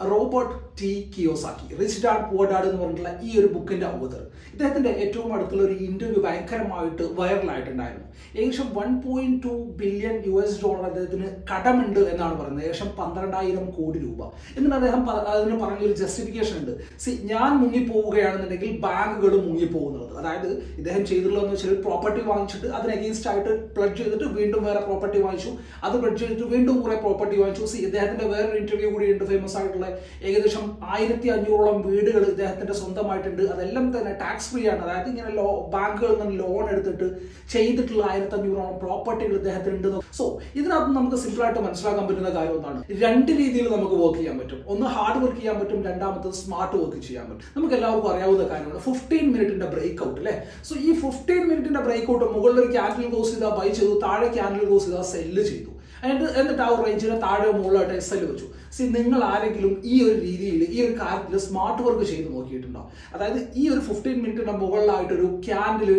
Robert T Kiyosaki rich dad poor dad എന്ന് പറഞ്ഞിട്ടുള്ള ഈ ഒരു ബുക്കിന്റെ ഓതർ ഇദ്ദേഹത്തിന്റെ ഏറ്റവും അടുത്തുള്ള ഒരു ഇന്റർവ്യൂ ഭയങ്കരമായിട്ട് വൈറലായിട്ടുണ്ടായിരുന്നു ഏകദേശം one point two billion U S dollar അദ്ദേഹത്തിന് കടമുണ്ട് എന്നാണ് പറയുന്നത്. ഏകദേശം പന്ത്രണ്ടായിരം കോടി രൂപ. എന്നിട്ട് അദ്ദേഹം അതിന് പറഞ്ഞ ഒരു ജസ്റ്റിഫിക്കേഷൻ ഉണ്ട്. സി ഞാൻ മുങ്ങിപ്പോവുകയാണെന്നുണ്ടെങ്കിൽ ബാങ്കുകൾ മുങ്ങിപ്പോകുന്നത്. അതായത് ഇദ്ദേഹം ചെയ്തിട്ടുള്ളതെന്ന് വെച്ചാൽ പ്രോപ്പർട്ടി വാങ്ങിച്ചിട്ട് അതിന് അഗേൻസ്റ്റ് ആയിട്ട് പ്ലഡ് ചെയ്തിട്ട് വീണ്ടും വേറെ പ്രോപ്പർട്ടി വാങ്ങിച്ചു. അത് പ്ലഡ് ചെയ്തിട്ട് വീണ്ടും കുറെ പ്രോപ്പർട്ടി വാങ്ങിച്ചു. സി ഇദ്ദേഹത്തിന്റെ വേറൊരു ഇന്റർവ്യൂ കൂടി ഉണ്ട് ഫേമസ് ആയിട്ടുള്ള ഏകദേശം ആയിരത്തി അഞ്ഞൂറോളം വീടുകൾ ഇദ്ദേഹത്തിന്റെ സ്വന്തമായിട്ടുണ്ട്. അതെല്ലാം തന്നെ ടാക്സ് ഫ്രീ ആണ്. അതായത് ഇങ്ങനെ ലോ ബാങ്കുകളിൽ നിന്ന് ലോൺ എടുത്തിട്ട് ചെയ്തിട്ടുള്ള ആയിരത്തി അഞ്ഞൂറോളം പ്രോപ്പർട്ടികൾ ഇദ്ദേഹത്തിന് ഉണ്ട് സോ ഇതിനകത്ത് നമുക്ക് സിമ്പിൾ ആയിട്ട് മനസ്സിലാക്കാൻ പറ്റുന്ന കാര്യം ഒന്നാണ് രണ്ട് രീതിയിൽ നമുക്ക് വർക്ക് ചെയ്യാൻ പറ്റും. ഒന്ന് ഹാർഡ് വർക്ക് ചെയ്യാൻ പറ്റും. രണ്ടാമത്തത് സ്മാർട്ട് വർക്ക് ചെയ്യാൻ പറ്റും. നമുക്ക് എല്ലാവർക്കും അറിയാവുന്ന കാര്യമാണ്. ഫിഫ്റ്റീൻ മിനിറ്റിന്റെ ബ്രേക്ക് ഔട്ട് അല്ലേ? സോ ഈ ഫിഫ്റ്റീൻ മിനിറ്റിന്റെ ബ്രേക്ക് ഔട്ട് മുകളിൽ ഒരു ക്യാൻഡിൽ ക്ലോസ് ചെയ്താൽ ബൈ ചെയ്തു. താഴെ ക്യാൻഡിൽ ക്ലോസ് ചെയ്താൽ സെല്ല് ചെയ്തു. എന്നിട്ട് എന്നിട്ട് ആ ഒരു റേഞ്ചിന് താഴെ മുകളിലായിട്ട് എസ് എൽ വെച്ചു. സി നിങ്ങൾ ആരെങ്കിലും ഈ ഒരു രീതിയിൽ ഈ ഒരു കാര്യത്തിൽ സ്മാർട്ട് വർക്ക് ചെയ്ത് നോക്കിയിട്ടുണ്ടോ? അതായത് ഈ ഒരു ഫിഫ്റ്റീൻ മിനിറ്റിന്റെ മുകളിലായിട്ടൊരു ക്യാൻഡിൽ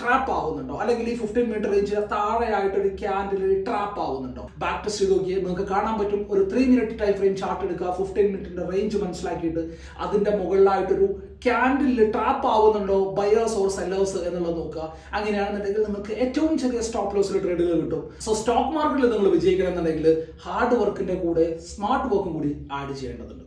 ട്രാപ്പ് ആവുന്നുണ്ടോ? അല്ലെങ്കിൽ ഈ ഫിഫ്റ്റീൻ മിനിറ്റ് റേഞ്ച് താഴെയായിട്ട് ഒരു ക്യാൻഡിൽ ട്രാപ്പ് ആവുന്നുണ്ടോ? ബാക്ക് ടെസ്റ്റ് ചെയ്ത് നോക്കിയാൽ നിങ്ങൾക്ക് കാണാൻ പറ്റും. ഒരു three minute time frame chart എടുക്കുക. ഫിഫ്റ്റീൻ മിനിറ്റിന്റെ റേഞ്ച് മനസ്സിലാക്കിയിട്ട് അതിന്റെ മുകളിലായിട്ടൊരു ക്യാൻഡിൽ ട്രാപ്പ് ആവുന്നുണ്ടോ? ബയേഴ്സ് ഓർ സെല്ലേഴ്സ് എന്നുള്ളത് നോക്കുക. അങ്ങനെയാണെന്നുണ്ടെങ്കിൽ നിങ്ങൾക്ക് ഏറ്റവും ചെറിയ സ്റ്റോപ്പ് ലോസിൽ ട്രേഡുകൾ കിട്ടും. സോ സ്റ്റോക്ക് മാർക്കറ്റിൽ നിങ്ങൾ വിജയിക്കണം എന്നുണ്ടെങ്കിൽ ഹാർഡ് വർക്കിന്റെ കൂടെ സ്മാർട്ട് വർക്കും കൂടി ആഡ് ചെയ്യേണ്ടതുണ്ട്.